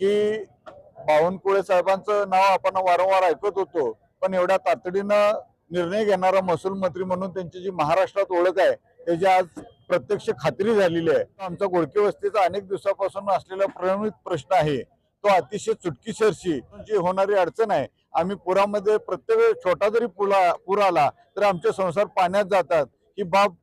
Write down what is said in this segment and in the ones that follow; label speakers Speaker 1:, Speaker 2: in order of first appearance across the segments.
Speaker 1: की बावनकुळे साहेबांचं नाव आपण वारंवार ऐकत होतो पण एवढ्या तातडीनं निर्णय घेणारा महसूल मंत्री म्हणून त्यांची जी महाराष्ट्रात ओळख आहे त्याची आज प्रत्यक्ष खात्री झालेली आहे. आमचा गोडके वस्तीचा अनेक दिवसापासून असलेला प्रलंबित प्रश्न आहे तो अतिशय चुटकीसरशी जी होणारी अडचण आहे आम्ही पुरामध्ये प्रत्येक वेळेस छोटा जरी पुला पूर आला तर आमचे संसार पाण्यात जातात. ही बाब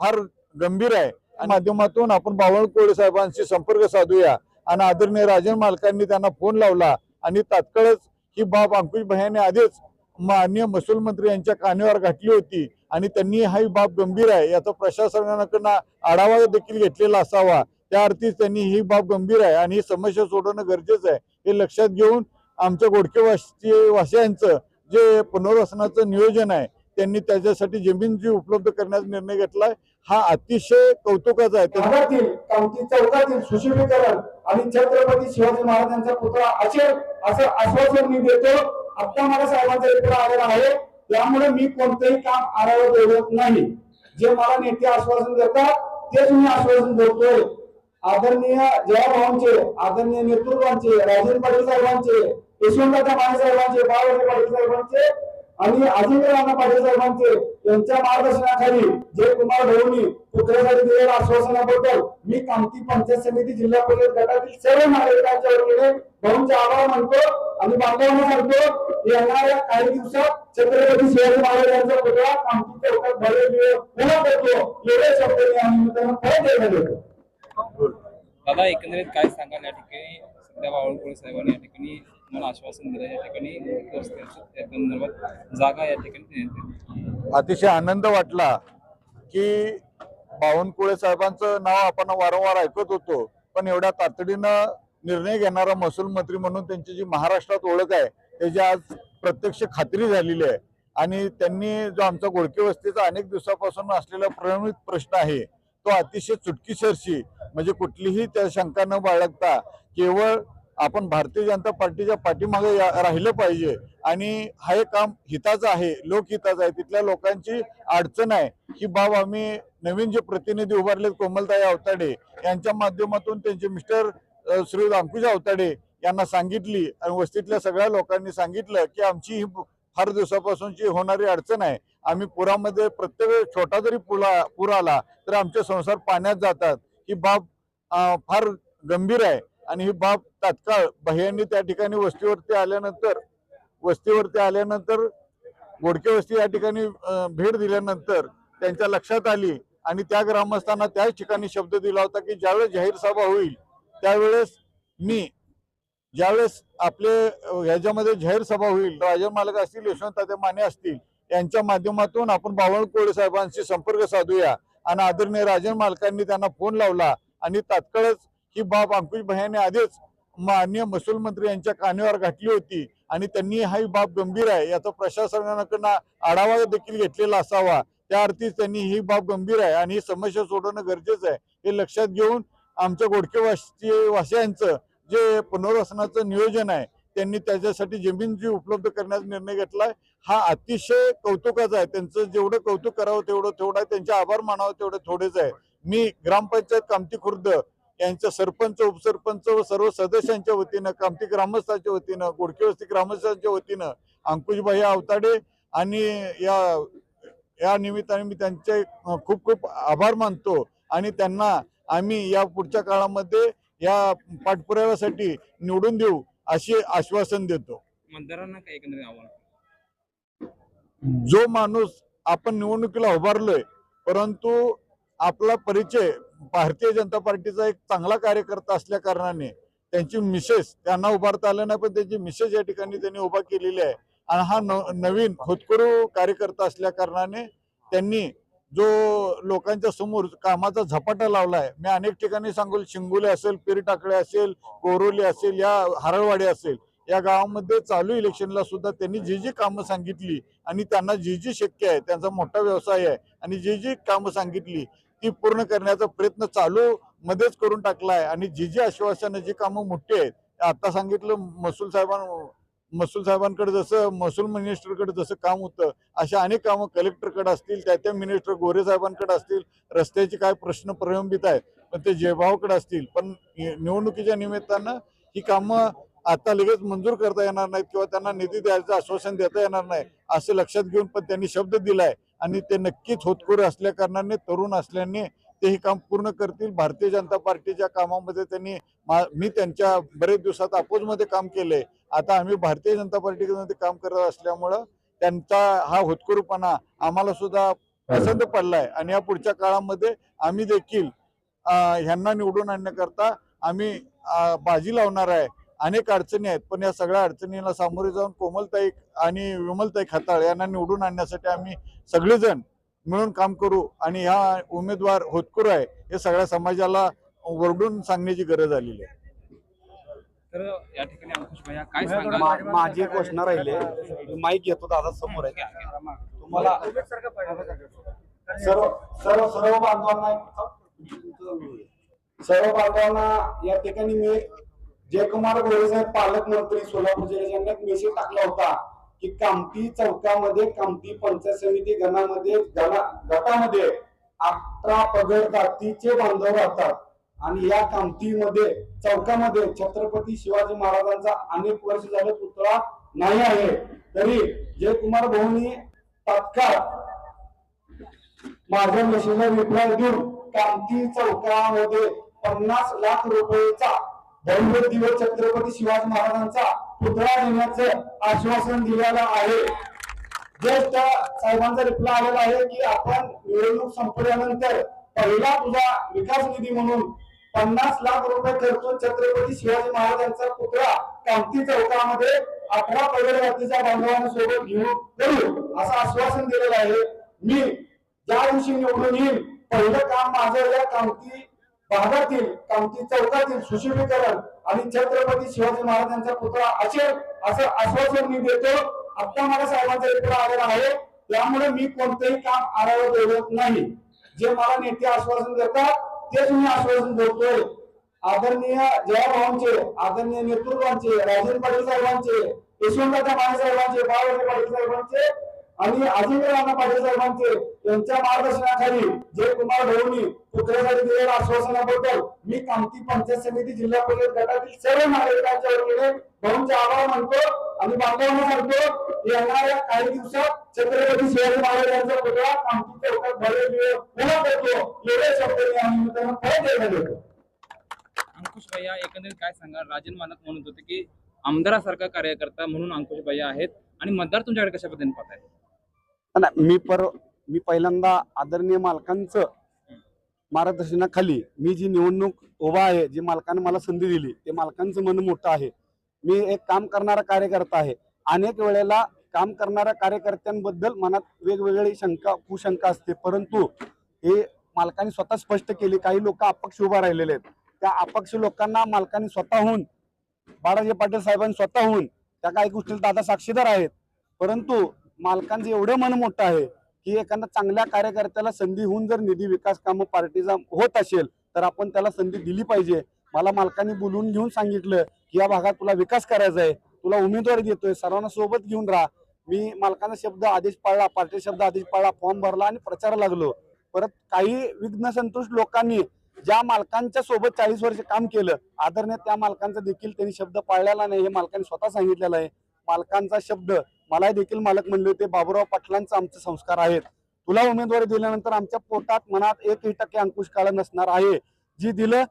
Speaker 1: फार गंभीर आहे. आणि माध्यमातून आपण बावनकुळे साहेबांशी संपर्क साधूया. आणि आदरणीय राजन मालकांनी त्यांना फोन लावला आणि तात्काळच ही बाब अंकुश भयाने आधीच माननीय महसूल मंत्री यांच्या कानेवर घातली होती. आणि त्यांनी हा ही बाब गंभीर आहे. याचा प्रशासनाकडनं आढावा देखील घेतलेला असावा. त्या अर्थीच त्यांनी ही बाब गंभीर आहे आणि ही समस्या सोडवणं गरजेचं आहे. हे लक्षात घेऊन आमच्या गोडकेवासी वासियांचं जे पुनर्वसनाचं नियोजन आहे त्यांनी त्याच्यासाठी जमीन जी उपलब्ध करण्याचा निर्णय घेतलाय हा अतिशय कौतुकाचा आहे. त्या-
Speaker 2: भागातील चौकातील सुशोभीकरण आणि छत्रपती शिवाजी महाराजांचा पुतळा असेल असं आश्वासन मी देतो. आता मला साहेबांचा रिपोर्ट आलेला आहे. त्यामुळे मी कोणतंही काम आढावा देत नाही. जे मला नेते आश्वासन देतात तेच मी आश्वासन देतोय. आदरणीय जयाभावांचे आदरणीय नेतृत्वांचे राजेंद्र पाटील साहेबांचे यशवंतराव माने साहेबांचे बाळासाहेब पाटील साहेबांचे आणि अजिंक्य राणा पाटील साहेबांचे यांच्या मार्गदर्शनाखाली जयकुमार भाऊनी पुत्रासाठी दिलेल्या आश्वासनाबद्दल मी कामती पंचायत समिती जिल्हा परिषद गटातील सर्व नागरिकांच्या वतीने भाऊंचे आभार मानतो आणि बांधवांना सांगतो येणाऱ्या काही दिवसात छत्रपती शिवाजी महाराज यांचा पुतळा कामती चौकात भव्य दिवस पुन्हा करतो. एवढे शब्द मी या निमित्तानं परत द्यायला देतो
Speaker 3: दादा एकंदरीत काय सांगाल या ठिकाणी? सध्या बावळकुळे साहेबांनी या ठिकाणी मला आश्वासन दिलं या ठिकाणी? संदर्भात जागा या ठिकाणी
Speaker 1: अतिशय आनंद वाटला की बावनकुळे साहेबांचं नाव आपण वारंवार ऐकत होतो पण एवढ्या तातडीनं निर्णय घेणारा महसूल मंत्री म्हणून त्यांची जी महाराष्ट्रात ओळख आहे त्याची आज प्रत्यक्ष खात्री झालेली आहे. आणि त्यांनी जो आमचा गोडके वस्तीचा अनेक दिवसापासून असलेला प्रलंबित प्रश्न आहे तो अतिशय चुटकीसरशी म्हणजे कुठलीही त्या शंका न बाळगता केवळ आपण भारतीय जनता पार्टीच्या पाठीमागे या- राहिलं पाहिजे. आणि हा एक काम हिताचं आहे लोकहिताचं आहे. तिथल्या लोकांची अडचण आहे ही बाब आम्ही नवीन जे प्रतिनिधी उभारलेत कोमलताई अवताडे यांच्या माध्यमातून त्यांचे मिस्टर श्री अंकुश अवताडे यांना सांगितली आणि वस्तीतल्या सगळ्या लोकांनी सांगितलं की आमची ही फार दिवसापासूनची होणारी अडचण आहे. आम्ही पुरामध्ये प्रत्येक वेळेस छोटा जरी पुला पूर आला तर आमचे संसार पाण्यात जातात. ही बाब फार गंभीर आहे. आणि ही बाब तात्काळ भैयांनी त्या ठिकाणी वस्तीवरती आल्यानंतर वस्तीवरती आल्यानंतर गोडके वस्ती या ठिकाणी भेट दिल्यानंतर त्यांच्या लक्षात आली आणि त्या ग्रामस्थांना त्याच ठिकाणी शब्द दिला होता की ज्यावेळेस जाहीर सभा होईल त्यावेळेस मी ज्यावेळेस आपले ह्याच्यामध्ये जाहीर सभा होईल राजन मालक असतील यशवंत तात्या माने असतील यांच्या माध्यमातून आपण बावनकुळे साहेबांशी संपर्क साधूया. आणि आदरणीय राजन मालकांनी त्यांना फोन लावला आणि तात्काळच ही बाब अंकुश भयाने आधीच माननीय महसूल मंत्री यांच्या कानेवर घातली होती. आणि त्यांनी हा ही बाब गंभीर आहे याचा प्रशासनाकडनं आढावा देखील घेतलेला असावा. त्या अर्थीच त्यांनी ही बाब गंभीर आहे आणि ही समस्या सोडवणं गरजेचं आहे. हे लक्षात घेऊन आमच्या गोडकेवासी वासियांचं जे पुनर्वसनाचं नियोजन आहे त्यांनी त्याच्यासाठी जमीन जी उपलब्ध करण्याचा निर्णय घेतलाय. हा अतिशय कौतुकाचा आहे. त्यांचं जेवढं कौतुक करावं तेवढं थोडं आहे. त्यांचे आभार मानावं तेवढं थोडेच आहे. मी ग्रामपंचायत कामती खुर्द यांच्या सरपंच उपसरपंच व सर्व सदस्यांच्या वतीनं कामती ग्रामस्थांच्या वतीनं गोडकेवस्ती ग्रामस्थांच्या वतीनं अंकुशभाई अवताडे आणि या या निमित्ताने मी त्यांचे खूप खूप आभार मानतो. आणि त्यांना आम्ही या पुढच्या काळामध्ये या पाठपुराव्यासाठी निवडून देऊ असे आश्वासन देतो.
Speaker 3: मतदारांना काय
Speaker 1: जो माणूस आपण निवडणुकीला उभारलोय परंतु आपला परिचय भारतीय जनता पार्टीचा एक चांगला कार्यकर्ता असल्या कारणाने त्यांची मिसेस त्यांना उभारता आलं नाही पण त्यांची मिसेस या ठिकाणी त्यांनी उभा केलेली आहे. आणि हा न- नवीन होतकरू कार्यकर्ता असल्या कारणाने त्यांनी जो लोकांच्या समोर कामाचा झपाटा लावलाय मी अनेक ठिकाणी सांगू शिंगोले असेल पिरटाकडे असेल कोरोली असेल या हरळवाडी असेल या गावामध्ये चालू इलेक्शनला सुद्धा त्यांनी जी जी कामं सांगितली आणि त्यांना जी जी शक्य आहे त्यांचा मोठा व्यवसाय आहे आणि जी जी कामं सांगितली ती पूर्ण करण्याचा प्रयत्न चालू मध्येच करून टाकला आहे आणि जी जी आश्वासनं जी कामं मोठी आहेत आता सांगितलं महसूल साहेबां महसूल साहेबांकडे जसं महसूल मिनिस्टरकडे जसं काम होतं अशा अनेक कामं कलेक्टरकडे असतील त्या त्या मिनिस्टर गोरे साहेबांकडे असतील रस्त्याचे काय प्रश्न प्रलंबित आहेत पण ते जयभावकडे असतील. पण निवडणुकीच्या निमित्तानं ही कामं आता लगेच मंजूर करता येणार नाहीत किंवा त्यांना निधी द्यायचं आश्वासन देता येणार नाही असं लक्षात घेऊन पण त्यांनी शब्द दिलाय. आणि ते नक्कीच होतकरू असल्या कारणाने तरुण असल्याने ते हे काम पूर्ण करतील. भारतीय जनता पार्टीच्या कामामध्ये त्यांनी मा- त्यांच्या बरेच दिवसात अपोजमध्ये काम केलंय. आता आम्ही भारतीय जनता पार्टीमध्ये काम करत असल्यामुळं त्यांचा हा होतकरूपणा आम्हाला सुद्धा पसंत पडलाय. आणि या पुढच्या काळामध्ये आम्ही देखील ह्यांना निवडून आणण्याकरता आम्ही बाजी लावणार आहे. अनेक अडचणी आहेत. पण या सगळ्या अडचणींना सामोरे जाऊन कोमलताई आणि विमलताई खताळ यांना निवडून आणण्यासाठी आम्ही सगळेजण मिळून काम करू आणि ह्या उमेदवार होतकरू आहे हे सगळ्या समाजाला वरडून सांगण्याची गरज आलेली आहे.
Speaker 3: तर या ठिकाणी अंकुश भैया काय सांगाल?
Speaker 4: मा- माझी एक घोषणा राहिली. माईक घेतो दादा समोर आहे. तुम्हाला
Speaker 2: सर्व सर्व सर्व बांधवांना सर्व बांधवांना या ठिकाणी मी जयकुमार गोळे साहेब पालकमंत्री सोलापूर जिल्ह्याचे एक मेसेज टाकला होता की कामती चौकामध्ये कामती पंचायत समिती गणामध्ये गणा गटामध्ये अठरा पगड जातीचे बांधव राहतात. आणि या कामतीमध्ये चौकामध्ये छत्रपती शिवाजी महाराजांचा अनेक वर्ष झाले पुतळा नाही आहे. तरी जयकुमार भाऊनी तात्काळ माझ्या मेसेजला रिप्लाय देऊन कामती चौकामध्ये पन्नास लाख रुपयेचा दैवत दिवस छत्रपती शिवाजी महाराजांचा पुतळा देण्याचं आश्वासन दिलेलं आहे. जस्ट साहेबांचा रिप्लाय आलेला आहे की आपण निवडणूक संपल्यानंतर पहिला तुझा विकास निधी म्हणून पन्नास लाख रुपये खर्चून छत्रपती शिवाजी महाराजांचा पुतळा कांती चौकामध्ये अठरा पगड जातीच्या बांधवांसोबत घेऊन करू असं आश्वासन दिलेलं आहे. मी ज्या दिवशी निवडून येईल पहिलं काम माझं या कामठी भागातील कामती चौकातील सुशोभीकरण आणि छत्रपती शिवाजी महाराजांचा पुतळा असेल असं आश्वासन मी देतो. आता मला साहेबांचा रिप्लाय आलेला आहे. त्यामुळे मी कोणतेही काम आढावा देत नाही. जे मला नेते आश्वासन देतात तेच मी आश्वासन देतोय. आदरणीय जयाभावांचे आदरणीय नेतृत्वांचे राजेंद्र पाटील साहेबांचे यशवंतराव माने साहेबांचे बाळासाहेब पाटील साहेबांचे आणि अजिंक्य राणा पाटील साहेबांचे यांच्या मार्गदर्शनाखाली जयकुमार भाऊनी पुतळ्यासाठी दिलेल्या आश्वासनाबद्दल मी कामती पंचायत समिती जिल्हा परिषद गटातील सर्व नागरिकांच्या वतीने भाऊंचे आभार मानतो आणि बांधवांना सांगतो येणाऱ्या काही दिवसात छत्रपती शिवाजी महाराज यांचा पुतळा कामती चौकात भव्य दिवस पुन्हा करतो. एवढे शब्द मी या निमित्तानं परत एकदा देतो.
Speaker 3: अंकुश भैया एकंदरीत काय सांगाल? राजन मानक म्हणत होते की आमदारासारखा कार्यकर्ता म्हणून अंकुश भैया आहेत आणि मतदार तुमच्याकडे कशा पद्धतीने पाहताय
Speaker 4: नाही, मी पर मी पहिल्यांदा आदरणीय मालकांचं मार्गदर्शनाखाली मी जी निवडणूक उभा आहे जी मालकाने मला संधी दिली ते मालकांचं मन मोठं आहे. मी एक काम करणारा कार्यकर्ता आहे. अनेक वेळेला काम करणाऱ्या कार्यकर्त्यांबद्दल मनात वेगवेगळी शंका कुशंका असते. परंतु हे मालकांनी स्वतः स्पष्ट केली काही लोक अपक्ष उभा राहिलेले आहेत. त्या अपक्ष लोकांना मालकांनी स्वतःहून बाळाजी पाटील साहेबांनी स्वतःहून त्या काही गोष्टीला दादा साक्षीदार आहेत. परंतु मालकांचं एवढं मन मोठं आहे की एखाद्या चांगल्या कार्यकर्त्याला संधी होऊन जर निधी विकास कामं पार्टीचा होत असेल तर आपण त्याला संधी दिली पाहिजे. मला मालकांनी बोलवून घेऊन सांगितलं की या भागात तुला विकास करायचा आहे तुला उमेदवारी देतोय सर्वांना सोबत घेऊन राहा. मी मालकांना शब्द आदेश पाळला पार्टी शब्द आदेश पाळला फॉर्म भरला आणि प्रचार लागलो. परत काही विघ्न संतुष्ट लोकांनी ज्या मालकांच्या सोबत चाळीस वर्ष काम केलं आदरणीय त्या मालकांचा देखील त्यांनी शब्द पाळलेला नाही हे मालकांनी स्वतः सांगितलेलं आहे. मालकांचा शब्द मला देखील मालक म्हणले होते बाबूराव पाटलांचा आमचे संस्कार आहेत. तुला उमेदवारी दिल्यानंतर आमच्या पोटात मनात एकही टक्के अंकुश काळ नसणार आहे. जी दिलं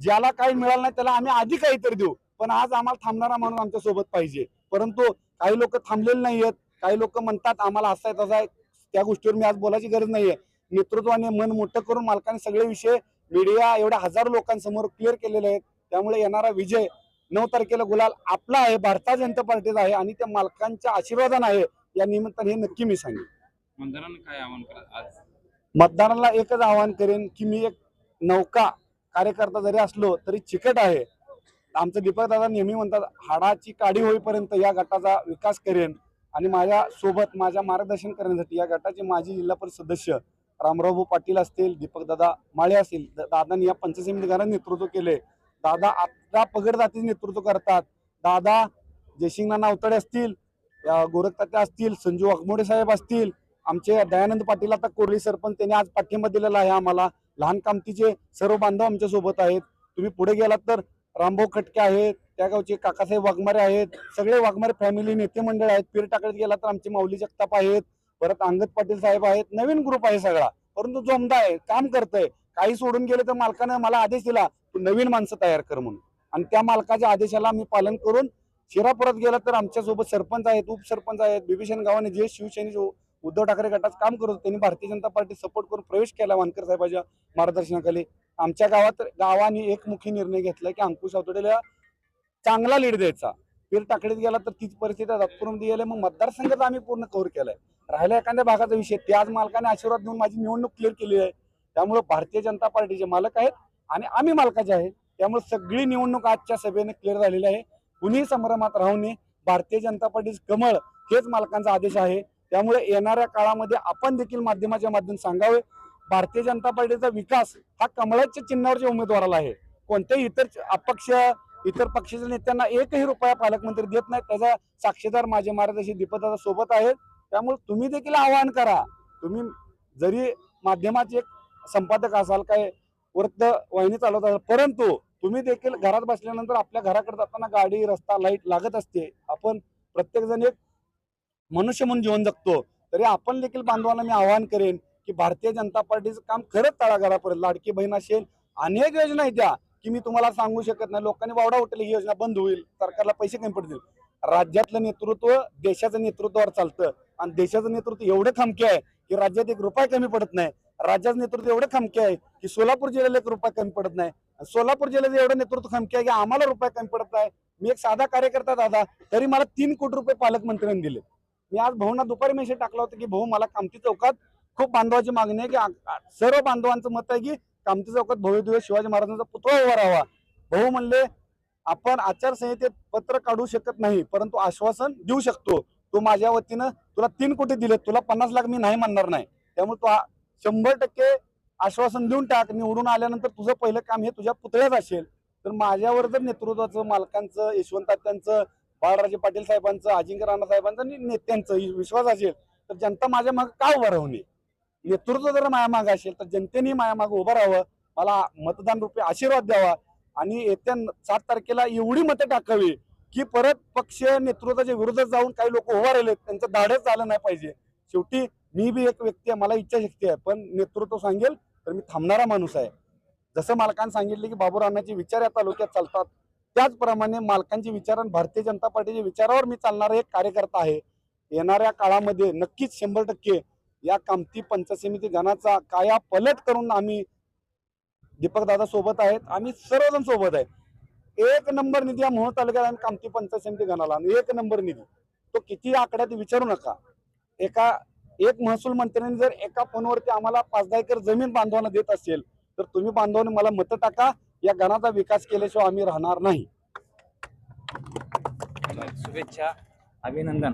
Speaker 4: ज्याला काही मिळालं नाही त्याला आम्ही आधी काहीतरी देऊ. पण आज आम्हाला थांबणारा माणूस आमच्यासोबत पाहिजे. परंतु काही लोक थांबलेले नाही आहेत काही लोक म्हणतात आम्हाला असं आहे तसं आहे. त्या गोष्टीवर मी आज बोलायची गरज नाहीये. नेतृत्वाने मन मोठं करून मालकाने सगळे विषय मीडिया एवढ्या हजारो लोकांसमोर क्लिअर केलेले आहेत. त्यामुळे येणारा विजय नऊ तारखेला गुलाल आपला आहे भारतीय जनता पार्टीचा आहे आणि त्या मालकांच्या आशीर्वादाने आहे या निमित्ताने हे नक्की मी सांगेन.
Speaker 3: मतदारांना काय आव्हान करा आज?
Speaker 4: मतदाराला एकच आवाहन करेन की मी एक नौका कार्यकर्ता जरी असलो तरी चिकट आहे. आमचं दीपक दादा नेहमी म्हणतात हाडाची काडी होईपर्यंत या गटाचा विकास करेन आणि माझ्या सोबत माझ्या मार्गदर्शन करण्यासाठी या गटाचे माजी जिल्हा परिषद सदस्य रामरावभाऊ पाटील असतील दीपक दादा माळे असतील दादांनी या पंचायत समिती घरात नेतृत्व केले दादा आता पगड जातीचे नेतृत्व करतात. दादा जयसिंगना नावतडे असतील अ, असतील संजू वाघमोडे साहेब असतील आमचे दयानंद पाटील आता कोरली सरपंच त्यांनी आज पाठिंबा दिलेला आहे आम्हाला. लहान कामतीचे सर्व बांधव आमच्यासोबत आहेत. तुम्ही पुढे गेलात तर रामभाऊ खटके आहेत त्या गावचे काकासाहेब वाघमारे आहेत सगळे वाघमारे फॅमिली नेते मंडळ आहेत. पीर टाकत गेला तर आमचे माऊली जगताप आहेत परत अंगद पाटील साहेब आहेत. नवीन ग्रुप आहे सगळा. परंतु जोमदा आहे काम करतंय. काही सोडून गेले तर मालकानं मला आदेश दिला तू नवीन माणसं तयार कर म्हणून. आणि त्या मालकाच्या आदेशाला मी पालन करून शिरापुरात गेला तर आमच्यासोबत सरपंच आहेत उपसरपंच आहेत बिभीषण गावाने जे शिवसेनेचे उद्धव ठाकरे गटाचं काम करत होते, त्यांनी भारतीय जनता पार्टी सपोर्ट करून प्रवेश केला वानकर साहेबाच्या मार्गदर्शनाखाली. आमच्या गावात गावाने एकमुखी निर्णय घेतला की अंकुश आवतडेला चांगला लीड द्यायचा. पीर टाकडीत गेला तर तीच परिस्थिती तात्पुरमध्ये नागपूरमध्ये गेले मग मतदारसंघाचा आम्ही पूर्ण कव्हर केलाय. राहिला एखाद्या भागाचा विषय ते आज मालकाने आशीर्वाद देऊन माझी निवडणूक क्लिअर केली आहे. त्यामुळे भारतीय जनता पार्टीचे मालक आहेत आणि आम्ही मालकाचे आहे. त्यामुळे सगळी निवडणूक आजच्या सभेने क्लिअर झालेली आहे. कुणीही संभ्रमात राहू नये. भारतीय जनता पार्टीचे कमळ हेच मालकांचा आदेश आहे. त्यामुळे येणाऱ्या काळामध्ये आपण देखील माध्यमाच्या माध्यम सांगावे. भारतीय जनता पार्टीचा विकास हा कमळाच्या चिन्हावरच्या उमेदवाराला आहे. कोणत्याही इतर अपक्ष इतर पक्षाच्या नेत्यांना एकही रुपया पालकमंत्री देत नाहीत. त्याचा साक्षीदार माझे मार्गदर्शी दीपदादा सोबत आहेत. त्यामुळे तुम्ही देखील आवाहन करा. तुम्ही जरी माध्यमाचे एक संपादक असाल काय वृत्त वाहिनी चालवत असाल परंतु तुम्ही देखील घरात बसल्यानंतर आपल्या घराकडे जाताना गाडी रस्ता लाइट लागत असते. आपण प्रत्येकजण एक मनुष्य म्हणून जीवन जगतो. तरी आपण देखील बांधवांना मी आवाहन करेन की भारतीय जनता पार्टीचं काम खरंच तळागाळापर्यंत लाडकी बहीण असेल अनेक योजना आहेत त्या की मी तुम्हाला सांगू शकत नाही. लोकांनी वावडा उठली ही योजना बंद होईल सरकारला पैसे कमी पडतील. राज्यातलं नेतृत्व देशाचं नेतृत्वावर चालतं. आणि देशाचं नेतृत्व एवढं खमके आहे की राज्यात एक रुपया कमी पडत नाही. राज्याचं नेतृत्व एवढं खमके आहे की सोलापूर जिल्ह्याला एक रुपया कमी पडत नाही. सोलापूर जिल्ह्याचं एवढं नेतृत्व खमके आहे की आम्हाला रुपया कमी पडत नाही. मी एक साधा कार्यकर्ता दादा तरी मला तीन कोटी रुपये पालकमंत्र्यांनी दिले. मी आज भाऊना दुपारी मेसेज टाकला होता की भाऊ मला कामती चौकात खूप बांधवाची मागणी आहे की सर्व बांधवांचं मत आहे की कामती चौकात भव्य दिवस शिवाजी महाराजांचा पुतळा उभा राहावा. भाऊ म्हणले आपण आचारसंहितेत पत्र काढू शकत नाही परंतु आश्वासन देऊ शकतो. तू माझ्या वतीनं तुला तीन कोटी दिले तुला पन्नास लाख मी नाही म्हणणार नाही. त्यामुळे तू शंभर टक्के आश्वासन देऊन टाक निवडून आल्यानंतर तुझं पहिलं काम हे तुझ्या पुतळ्यात असेल. तर माझ्यावर जर नेतृत्वाचं मालकांचं यशवंत त्यांचं बाळराजे पाटील साहेबांचं अजिंक्य राणा साहेबांचं आणि नेत्यांचं विश्वास असेल तर जनता माझ्या मागं का उभं राहू नये? नेतृत्व जर मायामाग असेल तर जनतेने मायामाग उभं राहावं. मला मतदान रुपये आशीर्वाद द्यावा. आणि येत्या सात तारखेला एवढी मतं टाकावी की परत पक्ष नेतृत्वाच्या विरोधात जाऊन काही लोक उभा राहिले त्यांचं धाडच झालं नाही पाहिजे. शेवटी मी बी एक व्यक्ती आहे मला इच्छाशक्ती आहे पण नेतृत्व सांगेल तर मी थांबणारा माणूस आहे. जसं मालकांनी सांगितले की बाबूराणाचे विचार या तालुक्यात चालतात त्याचप्रमाणे मालकांचे विचार आणि भारतीय जनता पार्टीच्या विचारावर मी चालणारा एक कार्यकर्ता आहे. येणाऱ्या काळामध्ये नक्कीच शंभर टक्के या कामती पंचायत समिती गणाचा काया पलट करून आम्ही दीपकदादा सोबत आहेत आम्ही सर्वजण सोबत आहे एक नंबर निधी या मोहोळ तालुक्यात आम्ही कामती पंचायत समिती गणाला. आणि एक नंबर निधी तो किती आकड्यात विचारू नका. एका एक महसूल मंत्र्यांनी जर एका फोनवरती आम्हाला पाच दहा एकर जमीन बांधवांना देत असेल तर तुम्ही बांधवांनी मला मतं टाका. या गणाचा विकास केल्याशिवाय आम्ही राहणार नाही.
Speaker 3: शुभेच्छा अभिनंदन.